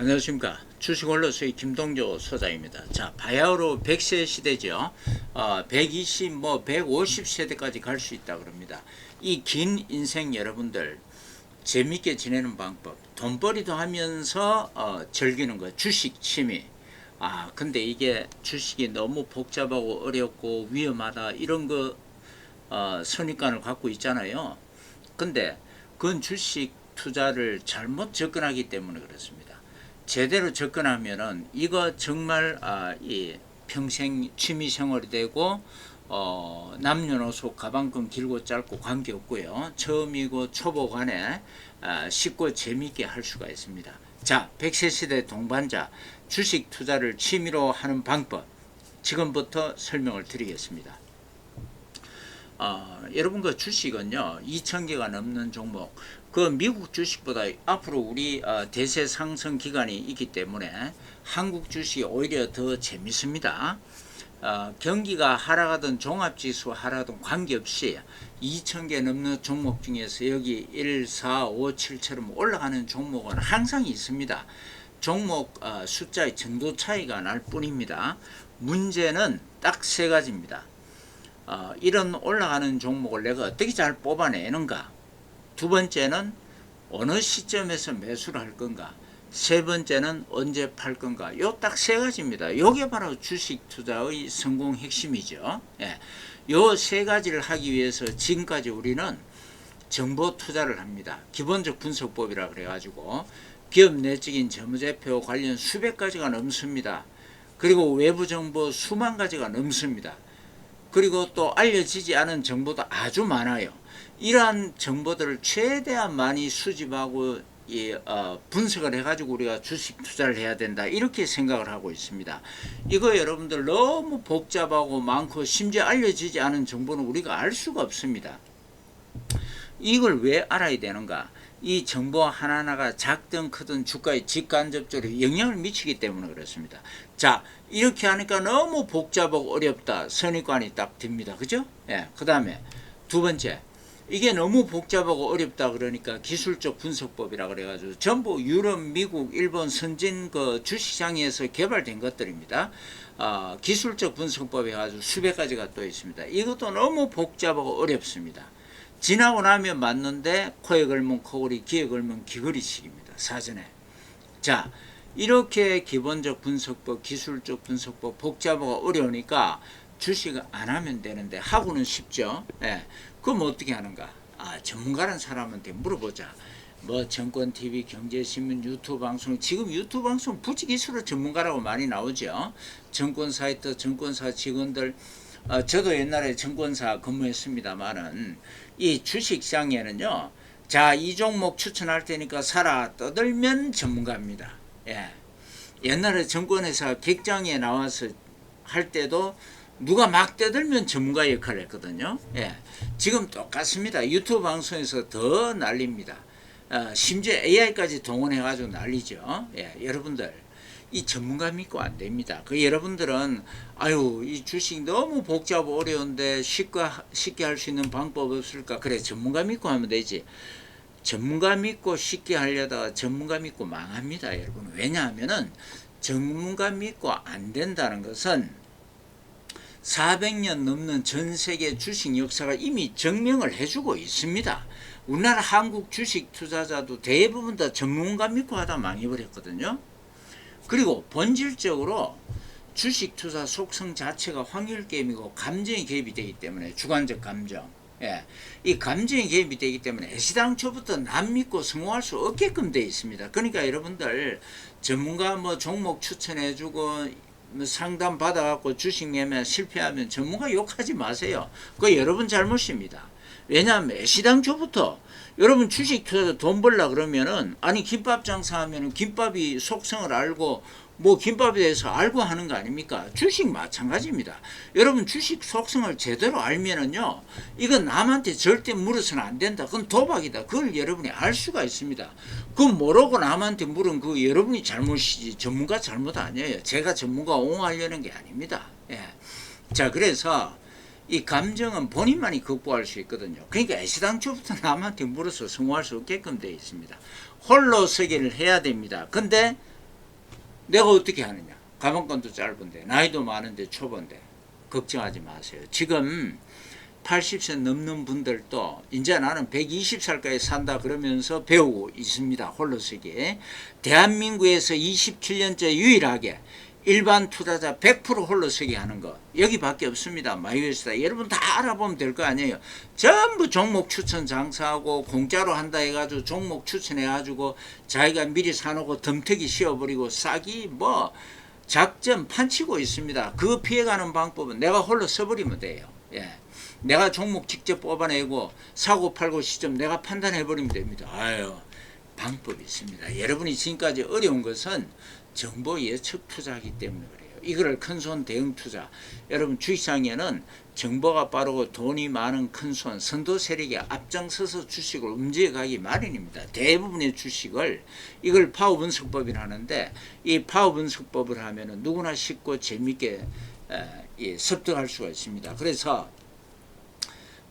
안녕하십니까 주식원로서의 김동조 소장입니다. 자 바야흐로 100세 시대죠. 어, 120, 뭐 150세대까지 갈 수 있다 그럽니다. 이 긴 인생 여러분들 재밌게 지내는 방법, 돈벌이도 하면서 어, 즐기는 거 주식 취미. 아 근데 이게 주식이 너무 복잡하고 어렵고 위험하다 이런 거 어, 선입관을 갖고 있잖아요. 근데 그건 주식 투자를 잘못 접근하기 때문에 그렇습니다. 제대로 접근하면은 이거 정말 아, 이 평생 취미 생활이 되고 어, 남녀노소 가방끈 길고 짧고 관계 없고요. 처음이고 초보 간에 아, 쉽고 재미있게 할 수가 있습니다. 자, 100세 시대 동반자 주식 투자를 취미로 하는 방법 지금부터 설명을 드리겠습니다. 아, 여러분 그 주식은요 2,000개가 넘는 종목 그 미국 주식보다 앞으로 우리 어, 대세 상승 기간이 있기 때문에 한국 주식이 오히려 더 재밌습니다. 어, 경기가 하락하든 종합지수 하락하든 관계없이 2,000개 넘는 종목 중에서 여기 1, 4, 5, 7처럼 올라가는 종목은 항상 있습니다. 종목 어, 숫자의 정도 차이가 날 뿐입니다. 문제는 딱 세 가지입니다. 어, 이런 올라가는 종목을 내가 어떻게 잘 뽑아내는가? 두 번째는 어느 시점에서 매수를 할 건가? 세 번째는 언제 팔 건가? 요 딱 세 가지입니다. 요게 바로 주식 투자의 성공 핵심이죠. 예. 요세 가지를 하기 위해서 지금까지 우리는 정보 투자를 합니다. 기본적 분석법이라 그래가지고 기업 내적인 재무제표 관련 수백 가지가 넘습니다. 그리고 외부 정보 수만 가지가 넘습니다. 그리고 또 알려지지 않은 정보도 아주 많아요. 이러한 정보들을 최대한 많이 수집하고 이, 어, 분석을 해가지고 우리가 주식 투자를 해야 된다 이렇게 생각을 하고 있습니다. 이거 여러분들 너무 복잡하고 많고 심지어 알려지지 않은 정보는 우리가 알 수가 없습니다. 이걸 왜 알아야 되는가? 이 정보 하나하나가 작든 크든 주가에 직간접적으로 영향을 미치기 때문에 그렇습니다. 자, 이렇게 하니까 너무 복잡하고 어렵다. 선입관이 딱 듭니다. 그죠? 예. 그 다음에 두 번째. 이게 너무 복잡하고 어렵다 그러니까 기술적 분석법이라 그래가지고 전부 유럽, 미국, 일본 선진 그 주시장에서 개발된 것들입니다. 아, 기술적 분석법에 가지고 수백 가지가 또 있습니다. 이것도 너무 복잡하고 어렵습니다. 지나고 나면 맞는데 코에 걸면 코걸이, 귀에 걸면 귀걸이식입니다. 사전에. 자, 이렇게 기본적 분석법, 기술적 분석법 복잡하고 어려우니까 주식을 안 하면 되는데 하고는 쉽죠. 예. 그럼 어떻게 하는가? 아, 전문가란 사람한테 물어보자. 뭐 정권 TV, 경제 신문, 유튜브 방송 지금 유튜브 방송 부지기수로 전문가라고 많이 나오죠. 정권 사이트, 정권사 직원들 어, 저도 옛날에 정권사 근무했습니다만은 이 주식시장에는요. 자, 이 종목 추천할 테니까 사라 떠들면 전문가입니다. 예. 옛날에 정권회사 객장에 나와서 할 때도 누가 막 떠들면 전문가 역할을 했거든요. 예. 지금 똑같습니다. 유튜브 방송에서 더 난립니다. 어, 심지어 AI까지 동원해가지고 난리죠. 예. 여러분들 이 전문가 믿고 안 됩니다. 그 여러분들은 아유 이 주식 너무 복잡하고 어려운데 쉽게 쉽게 할 수 있는 방법 없을까? 그래 전문가 믿고 하면 되지. 전문가 믿고 쉽게 하려다가 전문가 믿고 망합니다, 여러분. 왜냐하면은 전문가 믿고 안 된다는 것은 400년 넘는 전 세계 주식 역사가 이미 증명을 해주고 있습니다. 우리나라 한국 주식 투자자도 대부분 다 전문가 믿고 하다 망해버렸거든요. 그리고 본질적으로 주식 투자 속성 자체가 확률 게임이고 감정이 개입이 되기 때문에 주관적 감정. 예. 이 감정이 개입이 되기 때문에 애시당초부터 남 믿고 성공할 수 없게끔 되어 있습니다. 그러니까 여러분들 전문가 뭐 종목 추천해주고 뭐 상담 받아갖고 주식 매매 실패하면 전문가 욕하지 마세요. 그거 여러분 잘못입니다. 왜냐하면 애시당초부터 여러분 주식 투자 돈 벌라 그러면은 아니 김밥 장사하면은 김밥이 속성을 알고 뭐 김밥에 대해서 알고 하는 거 아닙니까? 주식 마찬가지입니다. 여러분 주식 속성을 제대로 알면은요, 이건 남한테 절대 물어서는 안 된다. 그건 도박이다. 그걸 여러분이 알 수가 있습니다. 그 모르고 남한테 물은 그 여러분이 잘못이지 전문가 잘못 아니에요. 제가 전문가 옹호하려는 게 아닙니다. 예. 자 그래서 이 감정은 본인만이 극복할 수 있거든요. 그러니까 애시당초부터 남한테 물어서 성공할 수 없게끔 되어 있습니다. 홀로 서기를 해야 됩니다. 근데 내가 어떻게 하느냐? 가방권도 짧은데 나이도 많은데 초보인데 걱정하지 마세요. 지금 80세 넘는 분들도 이제 나는 120살까지 산다 그러면서 배우고 있습니다. 홀로서기. 대한민국에서 27년째 유일하게 일반 투자자 100% 홀로서기 하는 거 여기밖에 없습니다. 마이웨스다. 여러분 다 알아보면 될 거 아니에요. 전부 종목 추천 장사하고 공짜로 한다 해가지고 종목 추천해가지고 자기가 미리 사놓고 덤태기 씌워버리고 싸기 뭐 작전 판치고 있습니다. 그 피해가는 방법은 내가 홀로 써버리면 돼요. 예. 내가 종목 직접 뽑아내고 사고 팔고 시점 내가 판단해버리면 됩니다. 아유 방법이 있습니다. 여러분이 지금까지 어려운 것은 정보 예측 투자하기 때문에 그래요. 이거를 큰손 대응 투자. 여러분 주식시장에는 정보가 빠르고 돈이 많은 큰손 선도 세력이 앞장서서 주식을 움직여가기 마련입니다. 대부분의 주식을 이걸 파워 분석법이라 하는데 이 파워 분석법을 하면은 누구나 쉽고 재밌게 에, 예, 습득할 수가 있습니다. 그래서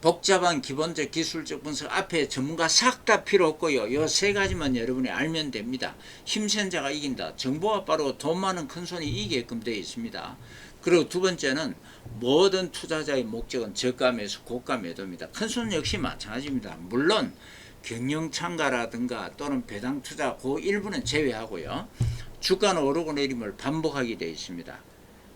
복잡한 기본적 기술적 분석 앞에 전문가 싹 다 필요 없고요. 요 세 가지만 여러분이 알면 됩니다. 힘센 자가 이긴다. 정보가 빠르고 돈 많은 큰 손이 이기게끔 되어 있습니다. 그리고 두 번째는 모든 투자자의 목적은 저가 매수 고가 매도입니다. 큰손 역시 마찬가지입니다. 물론 경영 참가라든가 또는 배당 투자 그 일부는 제외하고요. 주가는 오르고 내림을 반복하게 되어 있습니다.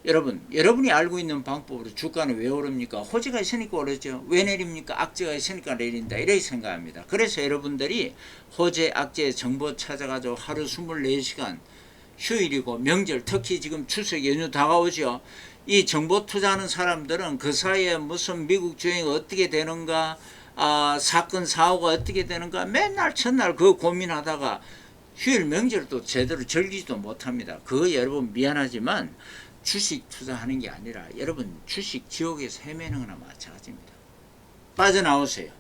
여러분, 여러분이 알고 있는 방법으로 주가는 왜 오릅니까? 호재가 있으니까 오르죠. 왜 내립니까? 악재가 있으니까 내린다. 이렇게 생각합니다. 그래서 여러분들이 호재, 악재 정보 찾아가지고 하루 24시간 휴일이고 명절, 특히 지금 추석 연휴 다가오죠. 이 정보 투자하는 사람들은 그 사이에 무슨 미국 주행이 어떻게 되는가, 아, 사건, 사고가 어떻게 되는가, 맨날 첫날 그 고민하다가 휴일 명절도 제대로 즐기지도 못합니다. 그거 여러분 미안하지만 주식 투자하는 게 아니라 여러분 주식 지옥에서 헤매는 거나 마찬가지입니다. 빠져나오세요.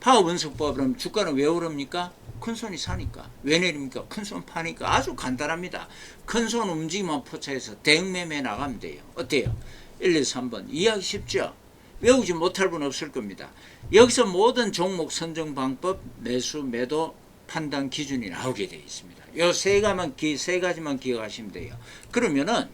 파워 분석법 그럼 주가는 왜 오릅니까? 큰 손이 사니까. 왜 내립니까? 큰손 파니까. 아주 간단합니다. 큰손 움직임만 포착해서 대응매매 나가면 돼요. 어때요? 1, 2, 3번. 이해하기 쉽죠? 외우지 못할 분 없을 겁니다. 여기서 모든 종목 선정 방법, 매수, 매도, 판단 기준이 나오게 되어 있습니다. 요 세 가지만, 기- 세 가지만 기억하시면 돼요. 그러면은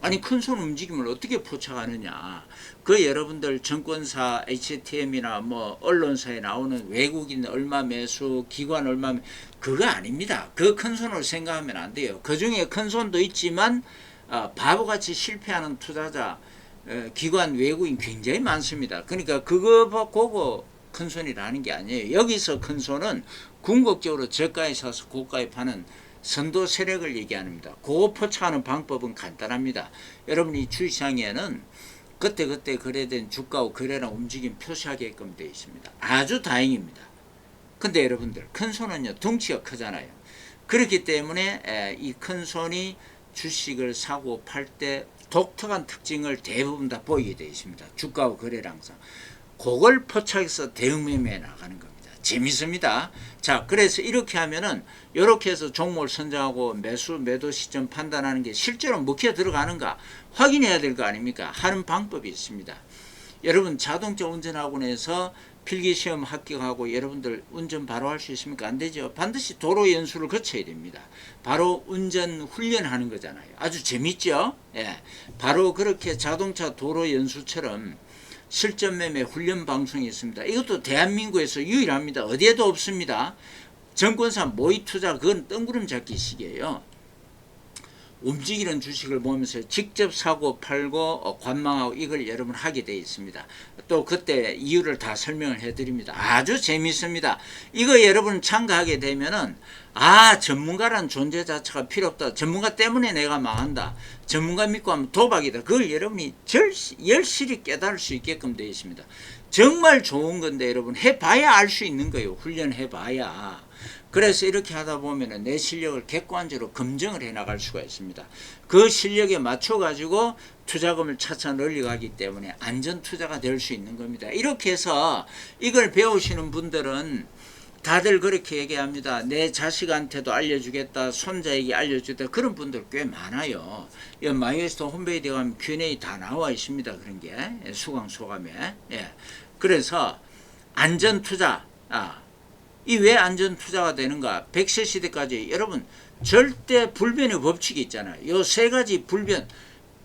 아니 큰 손 움직임을 어떻게 포착하느냐. 그 여러분들 증권사 HTM이나 뭐 언론사에 나오는 외국인 얼마 매수 기관 얼마 매- 그거 아닙니다. 그 큰 손으로 생각하면 안 돼요. 그 중에 큰 손도 있지만 아, 바보같이 실패하는 투자자 에, 기관 외국인 굉장히 많습니다. 그러니까 그거 보고 큰 손이라는 게 아니에요. 여기서 큰 손은 궁극적으로 저가에 사서 고가에 파는 선도 세력을 얘기합니다. 그거 포착하는 방법은 간단합니다. 여러분이 주시장에는 그때그때 거래된 주가와 거래량 움직임 표시하게끔 되어 있습니다. 아주 다행입니다. 근데 여러분들 큰 손은요 덩치가 크잖아요. 그렇기 때문에 이 큰 손이 주식을 사고 팔 때 독특한 특징을 대부분 다 보이게 되어 있습니다. 주가와 거래량상. 그걸 포착해서 대응매매에 나가는 겁니다. 재밌습니다. 자, 그래서 이렇게 하면은 이렇게 해서 종목을 선정하고 매수 매도 시점 판단하는 게 실제로 먹혀 들어가는가 확인해야 될 거 아닙니까? 하는 방법이 있습니다. 여러분 자동차 운전학원에서 필기시험 합격하고 여러분들 운전 바로 할 수 있습니까? 안 되죠. 반드시 도로 연수를 거쳐야 됩니다. 바로 운전 훈련하는 거잖아요. 아주 재밌죠? 예. 바로 그렇게 자동차 도로 연수처럼 실전 매매 훈련 방송이 있습니다. 이것도 대한민국에서 유일합니다. 어디에도 없습니다. 정권사 모의 투자 그건 뜬구름 잡기 식이에요. 움직이는 주식을 보면서 직접 사고 팔고 어, 관망하고 이걸 여러분 하게 되어 있습니다. 또 그때 이유를 다 설명을 해드립니다. 아주 재밌습니다. 이거 여러분 참가하게 되면은 아 전문가란 존재 자체가 필요 없다. 전문가 때문에 내가 망한다. 전문가 믿고 하면 도박이다. 그걸 여러분이 절시, 열실히 깨달을 수 있게끔 되어 있습니다. 정말 좋은 건데 여러분 해봐야 알 수 있는 거예요. 훈련해봐야. 그래서 이렇게 하다 보면 내 실력을 객관적으로 검증을 해 나갈 수가 있습니다. 그 실력에 맞춰 가지고 투자금을 차차 늘려가기 때문에 안전 투자가 될 수 있는 겁니다. 이렇게 해서 이걸 배우시는 분들은 다들 그렇게 얘기합니다. 내 자식한테도 알려주겠다, 손자에게 알려주겠다 그런 분들 꽤 많아요. 이 마이웨스트 홈페이지에 가면 Q&A 다 나와 있습니다. 그런 게 예, 수강 소감에. 예. 그래서 안전 투자, 아, 이 왜 안전 투자가 되는가? 100세 시대까지 여러분 절대 불변의 법칙이 있잖아요. 요 세 가지 불변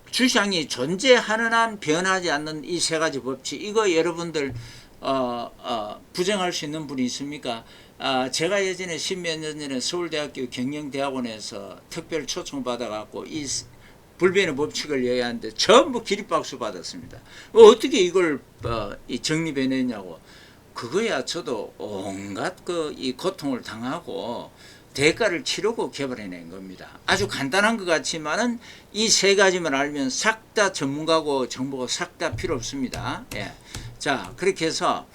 주장이 존재하는 한 변하지 않는 이 세 가지 법칙 이거 여러분들 어, 어, 부정할 수 있는 분이 있습니까? 아, 제가 예전에 십몇 년 전에 서울대학교 경영대학원에서 특별 초청 받아갖고 이 스- 불변의 법칙을 얘기하는데 전부 기립박수 받았습니다. 어, 어떻게 이걸 어, 이 정립해냈냐고. 그거야 저도 온갖 그 이 고통을 당하고 대가를 치르고 개발해낸 겁니다. 아주 간단한 것 같지만은 이 세 가지만 알면 싹 다 전문가고 정보가 싹 다 필요 없습니다. 예. 자, 그렇게 해서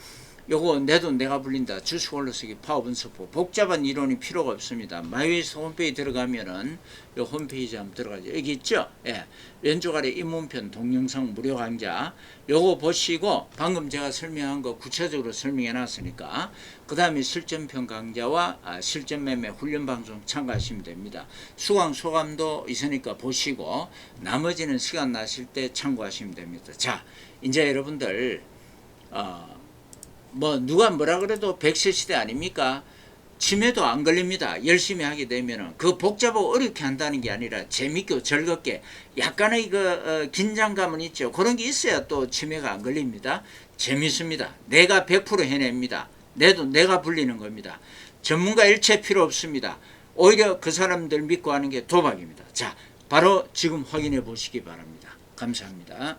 요거 내 돈 내가 불린다. 주식 올려쓰기 파워 분석법 복잡한 이론이 필요가 없습니다. 마이웨이스 홈페이지 들어가면은 요 홈페이지 한번 들어가죠. 여기 있죠? 예. 왼쪽 아래 입문편 동영상 무료 강좌 요거 보시고 방금 제가 설명한 거 구체적으로 설명해 놨으니까 그 다음에 실전편 강좌와 아, 실전 매매 훈련 방송 참가하시면 됩니다. 수강 소감도 있으니까 보시고 나머지는 시간 나실 때 참고하시면 됩니다. 자, 이제 여러분들 어, 뭐 누가 뭐라 그래도 백세 시대 아닙니까? 치매도 안 걸립니다. 열심히 하게 되면은 그 복잡하고 어렵게 한다는 게 아니라 재밌고 즐겁게 약간의 그 어, 긴장감은 있죠. 그런 게 있어야 또 치매가 안 걸립니다. 재밌습니다. 내가 100% 해냅니다. 내도 내가 불리는 겁니다. 전문가 일체 필요 없습니다. 오히려 그 사람들 믿고 하는 게 도박입니다. 자, 바로 지금 확인해 보시기 바랍니다. 감사합니다.